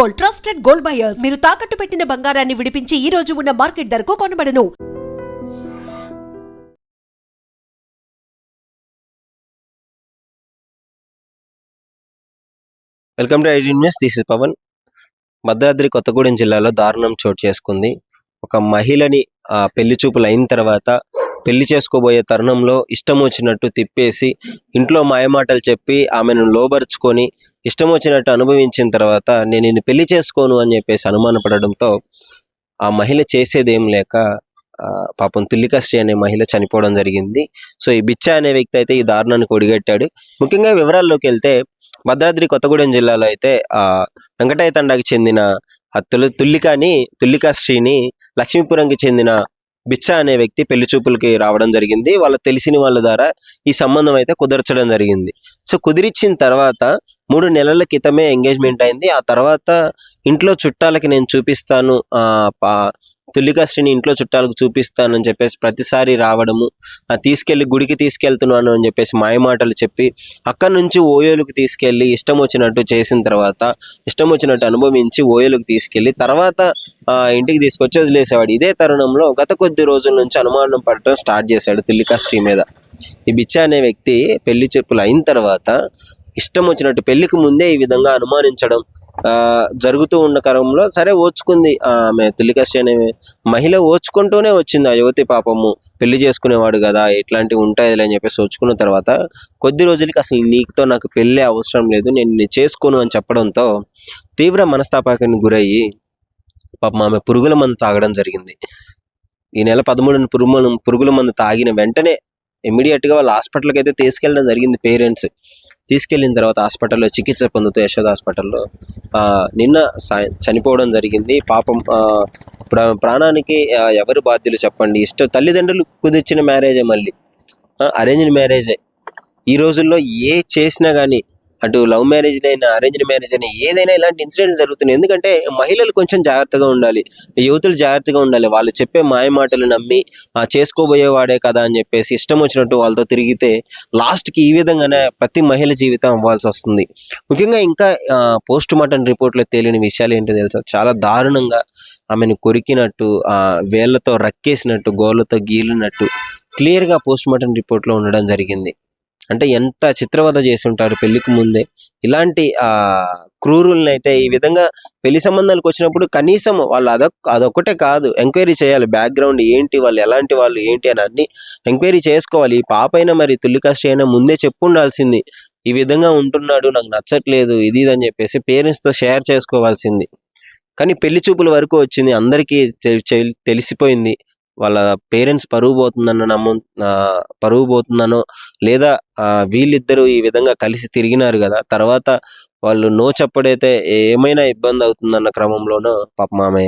Gold trusted gold buyers. మీరు తాకట్టు పెట్టిన బంగారాన్ని విడిపించి ఈ రోజు ఉన్న మార్కెట్ ధరకు కొనబడను. Welcome to ID news this is Pavan. Bhadradri Kothagudem జిల్లాలో దారుణం చోటు చేసుకుంది. ఒక మహిళని పెళ్ళి చూపులు అయిన తర్వాత పెళ్ళి చేసుకోబోయే తరుణంలో ఇష్టం వచ్చినట్టు తిప్పేసి ఇంట్లో మాయమాటలు చెప్పి ఆమెను లోబరుచుకొని ఇష్టం వచ్చినట్టు అనుభవించిన తర్వాత నేను నిన్ను పెళ్ళి చేసుకోను అని చెప్పేసి అనుమానపడడంతో ఆ మహిళ చేసేదేం లేక ఆ, పాపం తుల్లికశ్రీ అనే మహిళ చనిపోవడం జరిగింది. సో ఈ బిచ్చ అనే వ్యక్తి అయితే ఈ దారుణానికి ఒడిగట్టాడు. ముఖ్యంగా వివరాల్లోకి వెళ్తే భద్రాద్రి కొత్తగూడెం జిల్లాలో అయితే ఆ వెంకటయ్య తండాకి చెందిన ఆ తులి తుల్లికాని తుల్లికాశ్రీని లక్ష్మీపురంకి చెందిన బిచ్చ అనే వ్యక్తి పెళ్ళి చూపులకి రావడం జరిగింది. వాళ్ళ తెలిసిన వాళ్ళ ద్వారా ఈ సంబంధం అయితే కుదర్చడం జరిగింది. సో కుదిరిచ్చిన తర్వాత మూడు నెలల క్రితమే ఎంగేజ్మెంట్ అయింది. ఆ తర్వాత ఇంట్లో చుట్టాలకి నేను చూపిస్తాను ఆ ఇంట్లో చుట్టాలకు చూపిస్తానని చెప్పేసి ప్రతిసారి రావడము ఆ తీసుకెళ్ళి గుడికి తీసుకెళ్తున్నాను అని చెప్పేసి మాయమాటలు చెప్పి అక్కడి నుంచి ఓయోలకు తీసుకెళ్ళి ఇష్టం వచ్చినట్టు చేసిన తర్వాత ఇష్టం వచ్చినట్టు అనుభవించి ఓయోలకు తీసుకెళ్ళి తర్వాత ఆ, ఇంటికి తీసుకొచ్చి వదిలేసేవాడు. ఇదే తరుణంలో గత కొద్ది రోజుల నుంచి అనుమానం పడటం స్టార్ట్ చేశాడు తుల్లికాశ్రీ మీద. ఈ బిచ్చా అనే వ్యక్తి పెళ్ళి చెప్పులు అయిన తర్వాత ఇష్టం వచ్చినట్టు పెళ్ళికి ముందే ఈ విధంగా అనుమానించడం ఆ, జరుగుతూ ఉన్న క్రమంలో సరే ఓచుకుంది. ఆమె తుల్లికశ్రీ అనే మహిళ ఓచుకుంటూనే వచ్చింది. ఆ యువతి పాపము పెళ్ళి చేసుకునేవాడు కదా ఇట్లాంటివి ఉంటాయిలే అని చెప్పేసి ఓచుకున్న తర్వాత కొద్ది రోజులకి అసలు నీకుతో నాకు పెళ్ళే అవసరం లేదు నేను చేసుకోను అని చెప్పడంతో తీవ్ర మనస్తాపానికి గురయ్యి పాపం ఆమె పురుగుల మందు తాగడం జరిగింది. ఈ నెల పదమూడున పురుగుల పురుగుల మందు తాగిన వెంటనే ఇమీడియట్గా వాళ్ళ హాస్పిటల్కి అయితే తీసుకెళ్ళడం జరిగింది పేరెంట్స్. తీసుకెళ్ళిన తర్వాత హాస్పిటల్లో చికిత్స పొందుతూ యశోద హాస్పిటల్లో నిన్న చనిపోవడం జరిగింది. పాపం ప్రాణానికి ఎవరు బాధ్యులు చెప్పండి. ఇష్ట తల్లిదండ్రులు కుదిర్చిన మ్యారేజే మళ్ళీ. అరేంజ్డ్ మ్యారేజే. ఈ రోజుల్లో ఏ చేసినా కానీ అటు లవ్ మ్యారేజ్ అయినా అరేంజ్డ్ మ్యారేజ్ అయినా ఏదైనా ఇలాంటి ఇన్సిడెంట్ జరుగుతున్నాయి. ఎందుకంటే మహిళలు కొంచెం జాగ్రత్తగా ఉండాలి. యువతులు జాగ్రత్తగా ఉండాలి. వాళ్ళు చెప్పే మాయ మాటలు నమ్మి ఆ చేసుకోబోయేవాడే కదా అని చెప్పేసి ఇష్టం వచ్చినట్టు వాళ్ళతో తిరిగితే లాస్ట్కి ఈ విధంగానే ప్రతి మహిళ జీవితం అవ్వాల్సి వస్తుంది. ముఖ్యంగా ఇంకా పోస్ట్ మార్టం రిపోర్ట్లో తేలిన విషయాలు ఏంటో తెలుసా? చాలా దారుణంగా ఆమెను కొరికినట్టు ఆ వేళ్ళతో రక్కేసినట్టు గోళ్ళతో గీలినట్టు క్లియర్గా పోస్ట్ మార్టం రిపోర్ట్లో ఉండడం జరిగింది. అంటే ఎంత చిత్రవద చేసి ఉంటారు పెళ్ళికి ముందే? ఇలాంటి ఆ క్రూరుల్ని అయితే ఈ విధంగా పెళ్ళి సంబంధాలకు వచ్చినప్పుడు కనీసం వాళ్ళు అదొక అదొక్కటే కాదు ఎంక్వైరీ చేయాలి. బ్యాక్గ్రౌండ్ ఏంటి వాళ్ళు ఎలాంటి వాళ్ళు ఏంటి అని అన్ని ఎంక్వైరీ చేసుకోవాలి. ఈ పాప అయినా మరి తుల్లికాస్ట్ అయినా ముందే చెప్పు ఉండాల్సింది ఈ విధంగా ఉంటున్నాడు నాకు నచ్చట్లేదు ఇది ఇది అని చెప్పేసి పేరెంట్స్తో షేర్ చేసుకోవాల్సింది. కానీ పెళ్ళి చూపుల వరకు వచ్చింది. అందరికీ తెలిసిపోయింది. వాళ్ళ పేరెంట్స్ పరువు పోతుందన్న నమ్ము ఆ, పరువు పోతుందనో లేదా వీళ్ళిద్దరూ ఈ విధంగా కలిసి తిరిగినారు కదా తర్వాత వాళ్ళు నో చెప్పడైతే ఏమైనా ఇబ్బంది అవుతుందన్న క్రమంలోనూ పాపం ఆమె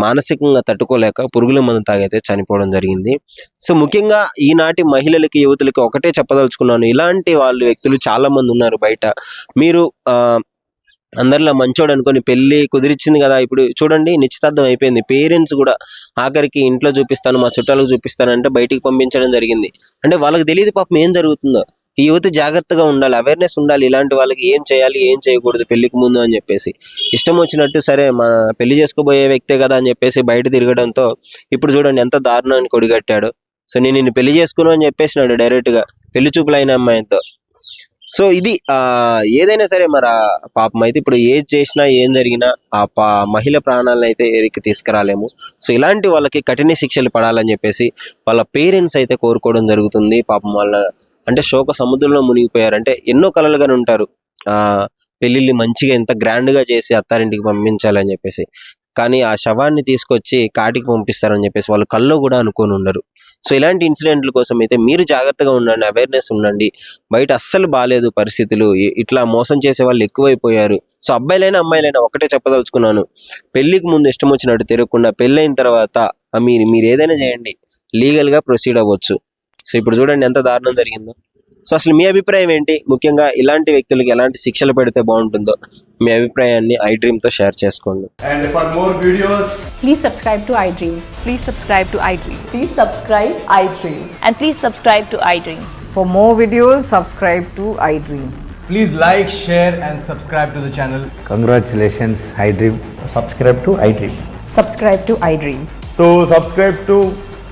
మానసికంగా తట్టుకోలేక పురుగుల మందు తాగైతే చనిపోవడం జరిగింది. సో ముఖ్యంగా ఈనాటి మహిళలకి యువతులకి ఒకటే చెప్పదలుచుకున్నాను. ఇలాంటి వాళ్ళు వ్యక్తులు చాలా మంది ఉన్నారు బయట. మీరు ఆ అందరిలో మంచోడు అనుకొని పెళ్ళి కుదిరిచ్చింది కదా ఇప్పుడు చూడండి నిశ్చితార్థం అయిపోయింది. పేరెంట్స్ కూడా ఆఖరికి ఇంట్లో చూపిస్తాను మా చుట్టాలకు చూపిస్తాను అంటే బయటికి పంపించడం జరిగింది. అంటే వాళ్ళకి తెలియదు పాపం ఏం జరుగుతుందో. ఈ యువత జాగ్రత్తగా ఉండాలి అవేర్నెస్ ఉండాలి ఇలాంటి వాళ్ళకి ఏం చేయాలి ఏం చేయకూడదు పెళ్ళికి ముందు అని చెప్పేసి. ఇష్టం వచ్చినట్టు సరే మా పెళ్ళి చేసుకోబోయే వ్యక్తే కదా అని చెప్పేసి బయట తిరగడంతో ఇప్పుడు చూడండి ఎంత దారుణానికి కొడిగట్టాడు. సో నేను నిన్ను పెళ్ళి చేసుకున్నాను అని చెప్పేసినాడు డైరెక్ట్గా. పెళ్ళి చూపులైన అమ్మాయితో. సో ఇది ఆ ఏదైనా సరే మరి పాపం అయితే ఇప్పుడు ఏది చేసినా ఏం జరిగినా ఆ పా మహిళ ప్రాణాలను అయితే ఎరికి తీసుకురాలేము. సో ఇలాంటి వాళ్ళకి కఠిన శిక్షలు పడాలని చెప్పేసి వాళ్ళ పేరెంట్స్ అయితే కోరుకోవడం జరుగుతుంది. పాపం వాళ్ళ అంటే శోక సముద్రంలో మునిగిపోయారంటే ఎన్నో కలలుగానే ఉంటారు. ఆ పెళ్ళిళ్ళు మంచిగా ఎంత గ్రాండ్గా చేసి అత్తారింటికి పంపించాలని చెప్పేసి. కానీ ఆ శవాన్ని తీసుకొచ్చి కాటికి పంపిస్తారని చెప్పేసి వాళ్ళు కల్లో కూడా అనుకొని ఉండరు. సో ఇలాంటి ఇన్సిడెంట్ల కోసం అయితే మీరు జాగ్రత్తగా ఉండండి అవేర్నెస్ ఉండండి. బయట అస్సలు బాగాలేదు పరిస్థితులు. ఇట్లా మోసం చేసే వాళ్ళు ఎక్కువైపోయారు. సో అబ్బాయిలైనా అమ్మాయిలైనా ఒకటే చెప్పదలుచుకున్నాను. పెళ్ళికి ముందు ఇష్టం వచ్చినట్టు తిరగకుండా పెళ్ళైన తర్వాత మీరు మీరు ఏదైనా చేయండి. లీగల్గా ప్రొసీడ్ అవ్వచ్చు. సో ఇప్పుడు చూడండి ఎంత దారుణం జరిగిందో. సో అసలు మీ అభిప్రాయం ఏంటి ముఖ్యంగా ఇలాంటి వ్యక్తులకి ఎలాంటి శిక్షలు పెడితే బాగుంటుందో మీ అభిప్రాయాన్ని ఐ డ్రీమ్తో షేర్ చేసుకోండి And for more videos, Please subscribe to iDream. Please subscribe to iDream. Please subscribe iDreams. And please subscribe to iDream. For more videos, subscribe to iDream. Please like, share, and subscribe to the channel. Congratulations, iDream. subscribe to iDream. Subscribe to iDream. So subscribe to